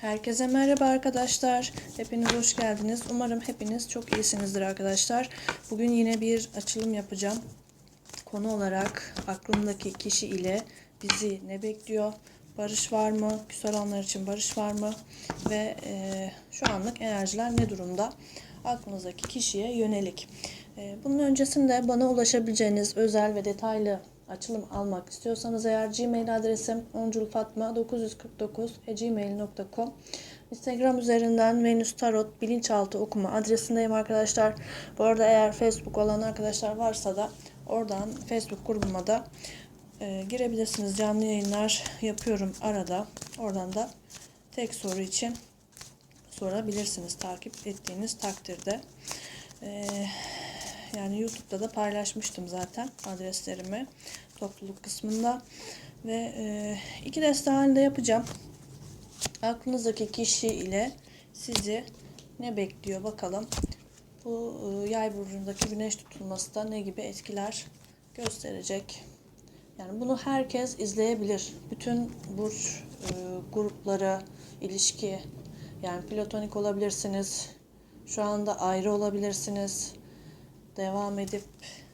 Herkese merhaba arkadaşlar. Hepiniz hoş geldiniz. Umarım hepiniz çok iyisinizdir arkadaşlar. Bugün yine bir açılım yapacağım. Konu olarak aklımdaki kişi ile bizi ne bekliyor? Barış var mı? Küs olanlar için barış var mı? Ve e, şu anlık enerjiler ne durumda? Aklınızdaki kişiye yönelik. E, bunun öncesinde bana ulaşabileceğiniz özel ve detaylı açılım almak istiyorsanız eğer Gmail adresim onculfatma949gmail.com Instagram üzerinden Venüs Tarot bilinçaltı okuma adresindeyim arkadaşlar. Bu arada eğer Facebook olan arkadaşlar varsa da oradan Facebook grubuma da e, girebilirsiniz. Canlı yayınlar yapıyorum arada. Oradan da tek soru için sorabilirsiniz takip ettiğiniz takdirde. Ee, yani YouTube'da da paylaşmıştım zaten adreslerimi topluluk kısmında ve e, iki deste halinde yapacağım. Aklınızdaki kişi ile sizi ne bekliyor bakalım. Bu e, yay burcundaki güneş tutulması da ne gibi etkiler gösterecek. Yani bunu herkes izleyebilir. Bütün burç e, grupları, ilişki yani platonik olabilirsiniz. Şu anda ayrı olabilirsiniz. Devam edip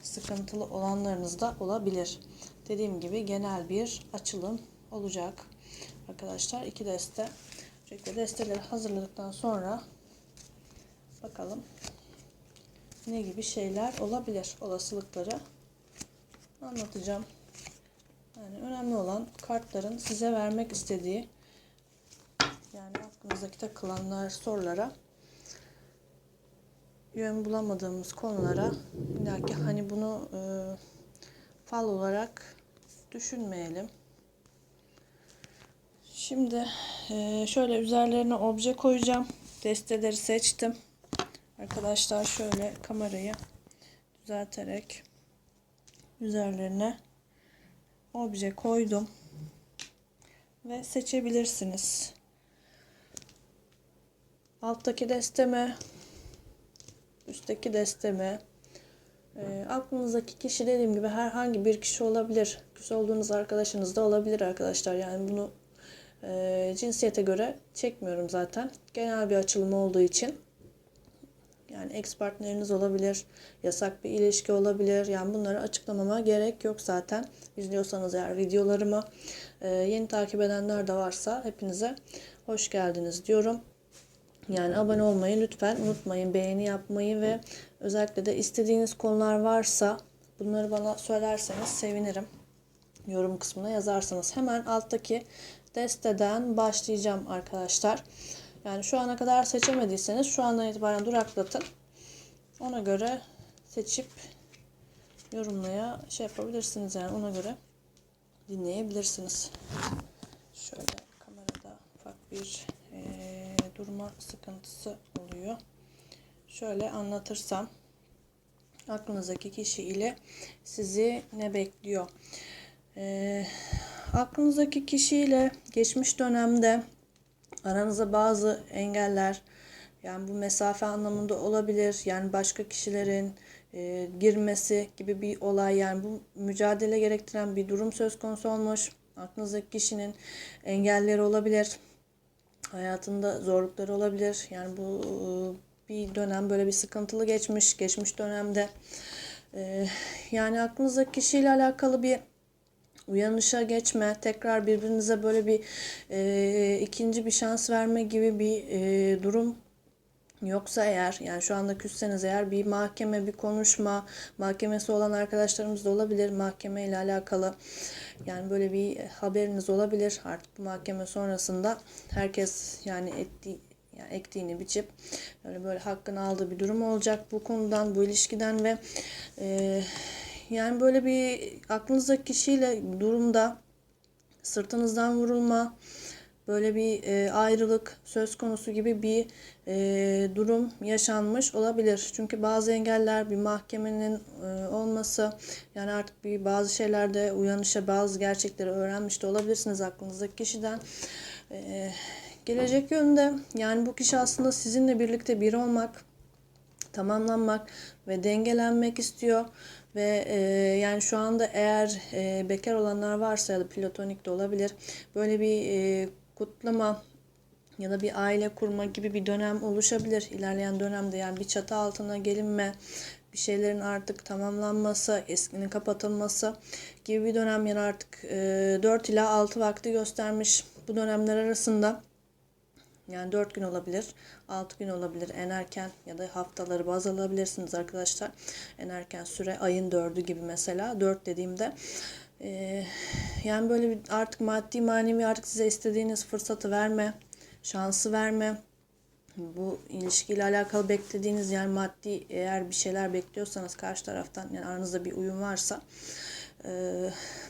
sıkıntılı olanlarınız da olabilir. Dediğim gibi genel bir açılım olacak. Arkadaşlar iki deste. Öncelikle desteleri hazırladıktan sonra bakalım ne gibi şeyler olabilir olasılıkları anlatacağım. Yani önemli olan kartların size vermek istediği yani aklınızdaki takılanlar sorulara yön bulamadığımız konulara illaki hani bunu e, fal olarak düşünmeyelim. Şimdi e, şöyle üzerlerine obje koyacağım. Desteleri seçtim. Arkadaşlar şöyle kamerayı düzelterek üzerlerine obje koydum ve seçebilirsiniz. Alttaki desteme, üstteki desteme, e, aklınızdaki kişi dediğim gibi herhangi bir kişi olabilir. Küs olduğunuz arkadaşınız da olabilir arkadaşlar. Yani bunu e, cinsiyete göre çekmiyorum zaten. Genel bir açılım olduğu için. Yani ex partneriniz olabilir, yasak bir ilişki olabilir. Yani bunları açıklamama gerek yok zaten. İzliyorsanız eğer videolarımı e, yeni takip edenler de varsa hepinize hoş geldiniz diyorum. Yani abone olmayı lütfen unutmayın. Beğeni yapmayı ve özellikle de istediğiniz konular varsa bunları bana söylerseniz sevinirim. Yorum kısmına yazarsanız. Hemen alttaki desteden başlayacağım arkadaşlar. Yani şu ana kadar seçemediyseniz şu andan itibaren duraklatın. Ona göre seçip yorumlaya şey yapabilirsiniz yani ona göre dinleyebilirsiniz. Şöyle kamerada ufak bir e, durma sıkıntısı oluyor. Şöyle anlatırsam aklınızdaki kişi ile sizi ne bekliyor? E, aklınızdaki kişiyle geçmiş dönemde aranıza bazı engeller yani bu mesafe anlamında olabilir. Yani başka kişilerin e, girmesi gibi bir olay yani bu mücadele gerektiren bir durum söz konusu olmuş. Aklınızdaki kişinin engelleri olabilir. Hayatında zorlukları olabilir. Yani bu bir dönem böyle bir sıkıntılı geçmiş. Geçmiş dönemde e, yani aklınızdaki kişiyle alakalı bir uyanışa geçme, tekrar birbirinize böyle bir e, ikinci bir şans verme gibi bir e, durum Yoksa eğer yani şu anda küsseniz eğer bir mahkeme bir konuşma mahkemesi olan arkadaşlarımız da olabilir mahkeme ile alakalı yani böyle bir haberiniz olabilir artık bu mahkeme sonrasında herkes yani ettiği yani ektiğini biçip böyle böyle hakkını aldığı bir durum olacak bu konudan bu ilişkiden ve e, yani böyle bir aklınızdaki kişiyle durumda sırtınızdan vurulma, böyle bir e, ayrılık söz konusu gibi bir e, durum yaşanmış olabilir. Çünkü bazı engeller bir mahkemenin e, olması yani artık bir bazı şeylerde uyanışa bazı gerçekleri öğrenmiş de olabilirsiniz aklınızdaki kişiden. E, gelecek yönde yani bu kişi aslında sizinle birlikte bir olmak, tamamlanmak ve dengelenmek istiyor ve e, yani şu anda eğer e, bekar olanlar varsa ya da platonik de olabilir böyle bir e, kutlama ya da bir aile kurma gibi bir dönem oluşabilir. İlerleyen dönemde yani bir çatı altına gelinme, bir şeylerin artık tamamlanması, eskinin kapatılması gibi bir dönem yani artık e, 4 ila 6 vakti göstermiş. Bu dönemler arasında yani 4 gün olabilir, 6 gün olabilir en erken ya da haftaları baz alabilirsiniz arkadaşlar. En erken süre ayın 4'ü gibi mesela 4 dediğimde e, yani böyle bir artık maddi manevi artık size istediğiniz fırsatı verme, şansı verme. Bu ilişkiyle alakalı beklediğiniz yani maddi eğer bir şeyler bekliyorsanız karşı taraftan yani aranızda bir uyum varsa e,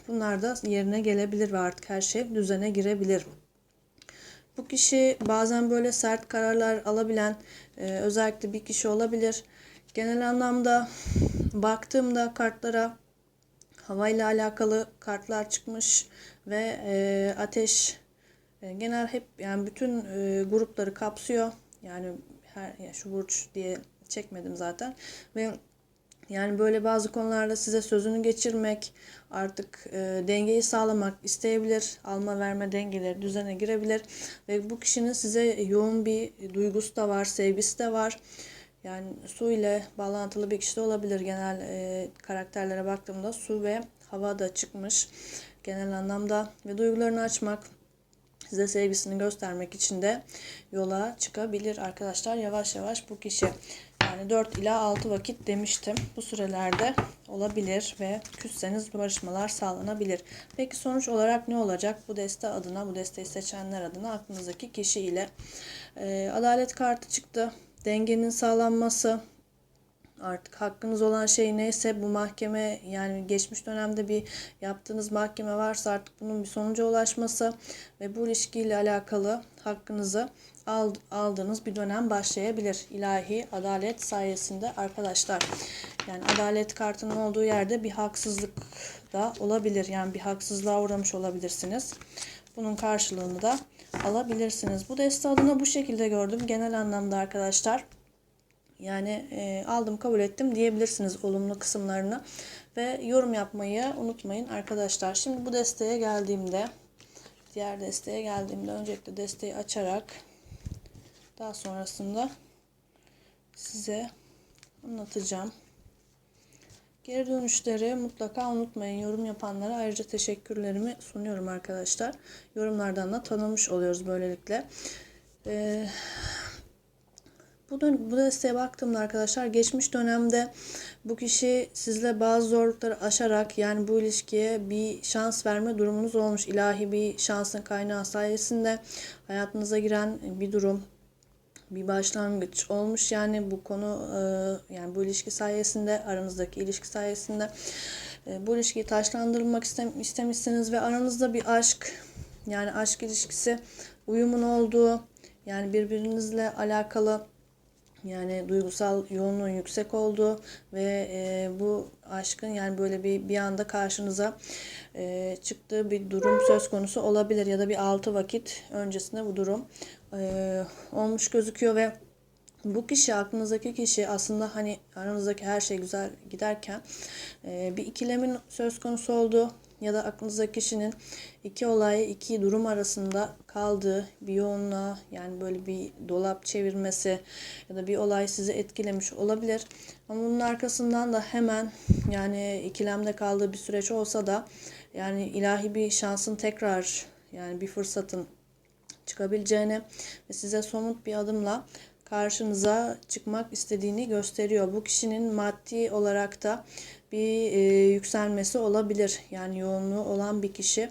bunlar da yerine gelebilir ve artık her şey düzene girebilir. Bu kişi bazen böyle sert kararlar alabilen e, özellikle bir kişi olabilir. Genel anlamda baktığımda kartlara havayla alakalı kartlar çıkmış ve e, ateş e, genel hep yani bütün e, grupları kapsıyor. Yani her ya şu burç diye çekmedim zaten ve yani böyle bazı konularda size sözünü geçirmek, artık e, dengeyi sağlamak isteyebilir. Alma verme dengeleri düzene girebilir. Ve bu kişinin size yoğun bir duygusu da var, sevgisi de var. Yani su ile bağlantılı bir kişi de olabilir. Genel e, karakterlere baktığımda su ve hava da çıkmış. Genel anlamda ve duygularını açmak, size sevgisini göstermek için de yola çıkabilir arkadaşlar. Yavaş yavaş bu kişi. Yani 4 ila 6 vakit demiştim. Bu sürelerde olabilir ve küsseniz barışmalar sağlanabilir. Peki sonuç olarak ne olacak? Bu deste adına, bu desteği seçenler adına aklınızdaki kişi ile e, adalet kartı çıktı. Dengenin sağlanması, artık hakkınız olan şey neyse bu mahkeme yani geçmiş dönemde bir yaptığınız mahkeme varsa artık bunun bir sonuca ulaşması ve bu ilişkiyle alakalı hakkınızı aldığınız bir dönem başlayabilir. İlahi adalet sayesinde arkadaşlar. Yani adalet kartının olduğu yerde bir haksızlık da olabilir. Yani bir haksızlığa uğramış olabilirsiniz. Bunun karşılığını da alabilirsiniz. Bu deste adına bu şekilde gördüm. Genel anlamda arkadaşlar. Yani e, aldım kabul ettim diyebilirsiniz olumlu kısımlarını. Ve yorum yapmayı unutmayın arkadaşlar. Şimdi bu desteğe geldiğimde diğer desteğe geldiğimde öncelikle desteği açarak daha sonrasında size anlatacağım. Geri dönüşleri mutlaka unutmayın. Yorum yapanlara ayrıca teşekkürlerimi sunuyorum arkadaşlar. Yorumlardan da tanımış oluyoruz böylelikle. Ee, bu, dön bu desteğe baktığımda arkadaşlar geçmiş dönemde bu kişi sizle bazı zorlukları aşarak yani bu ilişkiye bir şans verme durumunuz olmuş. İlahi bir şansın kaynağı sayesinde hayatınıza giren bir durum bir başlangıç olmuş yani bu konu e, yani bu ilişki sayesinde aranızdaki ilişki sayesinde e, bu ilişkiyi taşlandırmak istem istemişsiniz ve aranızda bir aşk yani aşk ilişkisi uyumun olduğu yani birbirinizle alakalı yani duygusal yoğunluğun yüksek olduğu ve e, bu aşkın yani böyle bir bir anda karşınıza e, çıktığı bir durum söz konusu olabilir ya da bir altı vakit öncesinde bu durum e, olmuş gözüküyor ve bu kişi aklınızdaki kişi aslında hani aranızdaki her şey güzel giderken e, bir ikilemin söz konusu olduğu ya da aklınızdaki kişinin iki olay, iki durum arasında kaldığı bir yoğunluğa yani böyle bir dolap çevirmesi ya da bir olay sizi etkilemiş olabilir. Ama bunun arkasından da hemen yani ikilemde kaldığı bir süreç olsa da yani ilahi bir şansın tekrar yani bir fırsatın çıkabileceğini ve size somut bir adımla karşınıza çıkmak istediğini gösteriyor. Bu kişinin maddi olarak da bir e, yükselmesi olabilir. Yani yoğunluğu olan bir kişi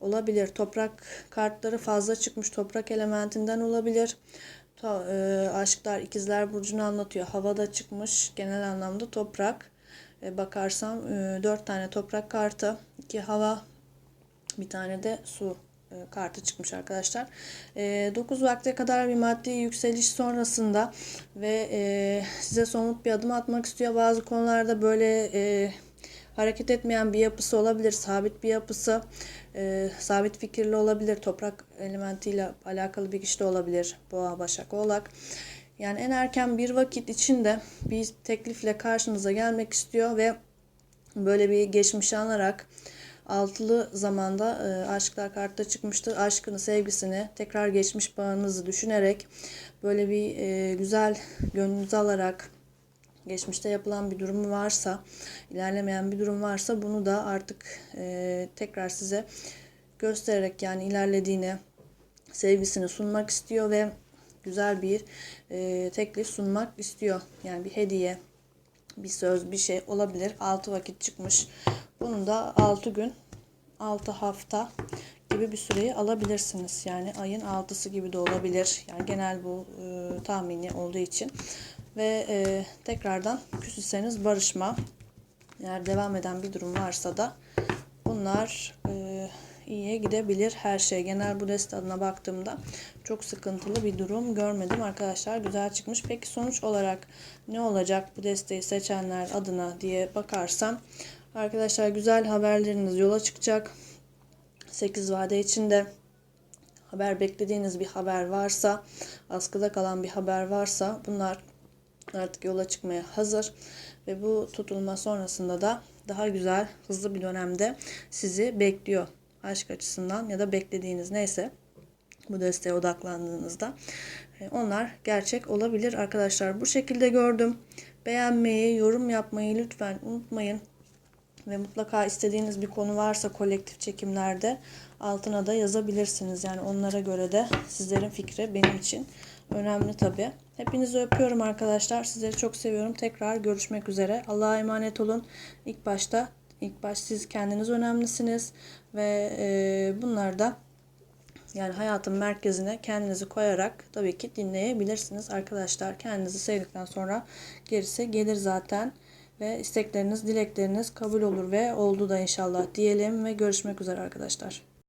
olabilir. Toprak kartları fazla çıkmış toprak elementinden olabilir. Ta, e, aşklar ikizler burcunu anlatıyor. Havada çıkmış genel anlamda toprak. E, bakarsam e, 4 tane toprak kartı, 2 hava, bir tane de su kartı çıkmış arkadaşlar. E, 9 vakte kadar bir maddi yükseliş sonrasında ve e, size somut bir adım atmak istiyor. Bazı konularda böyle e, hareket etmeyen bir yapısı olabilir. Sabit bir yapısı, e, sabit fikirli olabilir. Toprak elementiyle alakalı bir kişi de olabilir. Boğa, Başak, Oğlak. Yani en erken bir vakit içinde bir teklifle karşınıza gelmek istiyor ve böyle bir geçmişi anarak altılı zamanda e, aşklar kartta çıkmıştı. Aşkını, sevgisini, tekrar geçmiş bağınızı düşünerek böyle bir e, güzel gönlünüze alarak geçmişte yapılan bir durum varsa, ilerlemeyen bir durum varsa bunu da artık e, tekrar size göstererek yani ilerlediğini, sevgisini sunmak istiyor ve güzel bir e, teklif sunmak istiyor. Yani bir hediye, bir söz, bir şey olabilir. 6 vakit çıkmış. Bunu da 6 gün, 6 hafta gibi bir süreyi alabilirsiniz. Yani ayın 6'sı gibi de olabilir. Yani genel bu e, tahmini olduğu için. Ve e, tekrardan küsüseniz barışma. Eğer devam eden bir durum varsa da bunlar e, iyiye gidebilir her şey. Genel bu deste adına baktığımda çok sıkıntılı bir durum görmedim arkadaşlar. Güzel çıkmış. Peki sonuç olarak ne olacak bu desteği seçenler adına diye bakarsam arkadaşlar güzel haberleriniz yola çıkacak. 8 vade içinde haber beklediğiniz bir haber varsa, askıda kalan bir haber varsa bunlar artık yola çıkmaya hazır ve bu tutulma sonrasında da daha güzel, hızlı bir dönemde sizi bekliyor aşk açısından ya da beklediğiniz neyse bu desteğe odaklandığınızda e, onlar gerçek olabilir arkadaşlar. Bu şekilde gördüm. Beğenmeyi, yorum yapmayı lütfen unutmayın. Ve mutlaka istediğiniz bir konu varsa kolektif çekimlerde altına da yazabilirsiniz. Yani onlara göre de sizlerin fikri benim için önemli tabi. Hepinizi öpüyorum arkadaşlar. Sizleri çok seviyorum. Tekrar görüşmek üzere. Allah'a emanet olun. İlk başta ilk baş siz kendiniz önemlisiniz ve e, bunlar da yani hayatın merkezine kendinizi koyarak tabii ki dinleyebilirsiniz arkadaşlar. Kendinizi sevdikten sonra gerisi gelir zaten ve istekleriniz, dilekleriniz kabul olur ve oldu da inşallah diyelim ve görüşmek üzere arkadaşlar.